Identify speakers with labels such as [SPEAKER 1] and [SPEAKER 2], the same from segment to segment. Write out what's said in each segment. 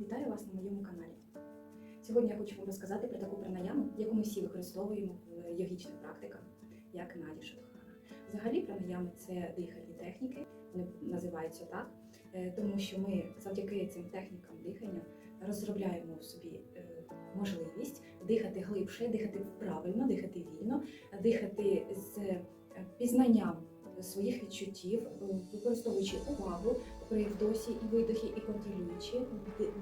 [SPEAKER 1] Вітаю вас на моєму каналі. Сьогодні я хочу вам розказати про таку пранаяму, яку ми всі використовуємо в йогічних практиках, як Наді Шатхана. Взагалі пранаями це дихальні техніки, вони називаються так, е, тому що ми завдяки цим технікам дихання розробляємо в собі е, можливість дихати глибше, дихати правильно, дихати вільно, дихати з е, пізнанням своїх відчуттів, е, використовуючи увагу при вдосі і видохі, і контролюючи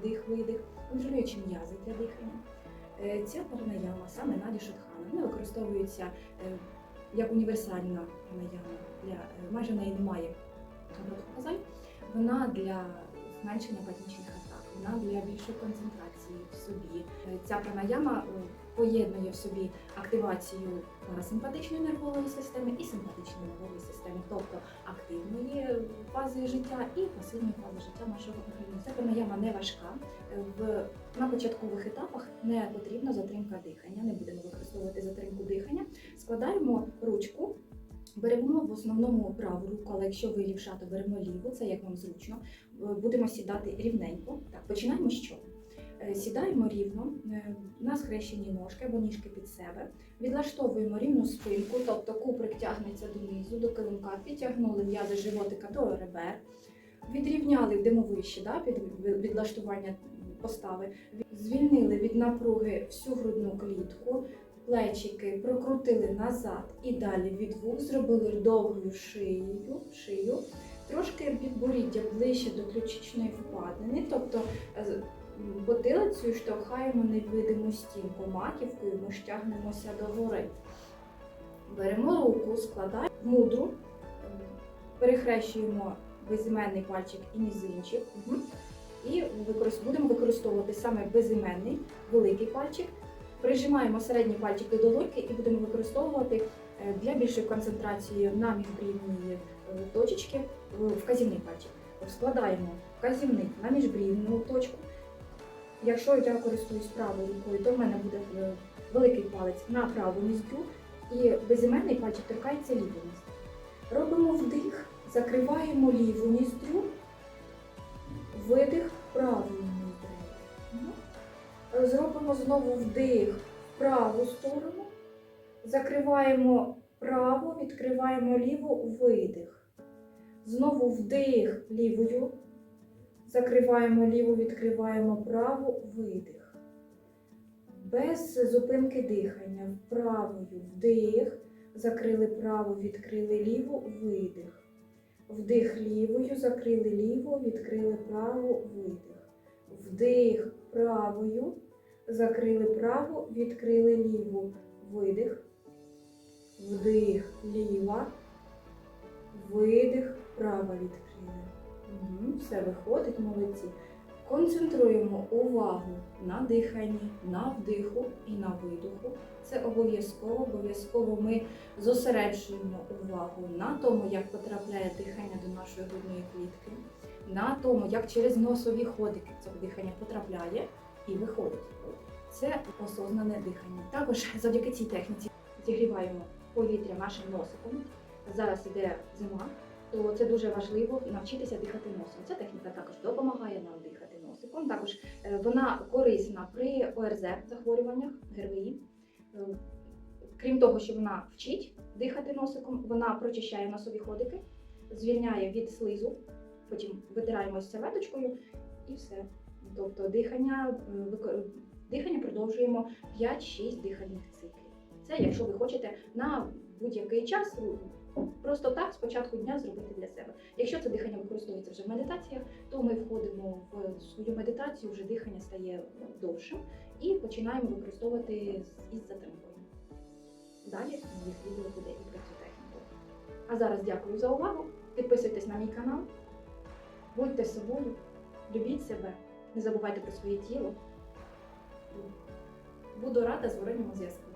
[SPEAKER 1] дих-видих, контролюючи м'язи для дихання. Е, Ця пранаяма, саме Наді Шатхана, вона використовується е, як універсальна пранаяма. Для, майже в неї немає протипоказань. Вона для зменшення патічних вона для більшої концентрації в собі. Е, Ця пранаяма е, поєднує в собі активацію парасимпатичної нервової системи і симпатичної нервової системи, тобто активної фази життя і пасивної фази життя нашого організму. Ця пранаяма не важка. Е, В на початкових етапах не потрібна затримка дихання, не будемо використовувати затримку дихання. Складаємо ручку. Беремо в основному праву руку, але якщо ви лівша, то беремо ліву, це як вам зручно. Е, Будемо сідати рівненько. Так, починаємо з чого? Е, Сідаємо рівно е, на схрещені ножки або ніжки під себе, відлаштовуємо рівну спинку, тобто куприк тягнеться донизу, до килимка, підтягнули м'язи животика до ребер, відрівняли димовище да, під відлаштування постави, звільнили від напруги всю грудну клітку, плечики прокрутили назад і далі від вух, зробили довгою шиєю, шию, трошки підборіддя ближче до ключичної впадини, тобто е, потилицею штовхаємо невидиму стінку, маківкою ми ж тягнемося догори. Беремо руку, складаємо мудру, перехрещуємо безіменний пальчик і мізинчик. Мгм. І будемо використовувати саме безіменний великий пальчик. Прижимаємо середній пальчик до долоньки і будемо використовувати е, для більшої концентрації на міжбрівні е, точечки вказівний пальчик. Складаємо вказівник на міжбрівну точку. Якщо я користуюсь правою рукою, то в мене буде е, великий палець на праву ніздрю і безіменний пальчик торкається лівої ніздрі. Робимо вдих, закриваємо ліву ніздрю, видих. Мгм. Зробимо знову вдих в праву сторону, закриваємо праву, відкриваємо ліву, видих. Знову вдих лівою, закриваємо ліву, відкриваємо праву, видих. Без зупинки дихання. Правою вдих, закрили праву, відкрили ліву, видих. Вдих лівою, закрили ліву, відкрили праву, видих. Вдих правою, закрили праву, відкрили ліву, видих. Вдих ліва, видих, права відкрили. Мгм, Все виходить, молодці. Концентруємо увагу на диханні, на вдиху і на видиху. Це обов'язково, обов'язково ми зосереджуємо увагу на тому, як потрапляє дихання до нашої грудної клітки, на тому, як через носові ходики це дихання потрапляє і виходить. Це осознане дихання. Також завдяки цій техніці зігріваємо повітря нашим носиком. Зараз іде зима, то це дуже важливо навчитися дихати носом. Ця техніка також допомагає нам дихати носиком. Також е, вона корисна при ОРЗ захворюваннях, ГРВІ. Е, Крім того, що вона вчить дихати носиком, вона прочищає носові ходики, звільняє від слизу, потім витираємось серветочкою і все. Тобто дихання, е, дихання продовжуємо 5-6 дихальних циклів. Це якщо ви хочете на будь-який час просто так з початку дня зробити для себе. Якщо це дихання використовується вже в медитаціях, то ми входимо в свою медитацію, вже дихання стає довшим і починаємо використовувати із затримкою. Далі відео буде і про цю техніку. А зараз дякую за увагу. Підписуйтесь на мій канал, будьте собою, любіть себе, не забувайте про своє тіло. Буду рада зворотньому зв'язку.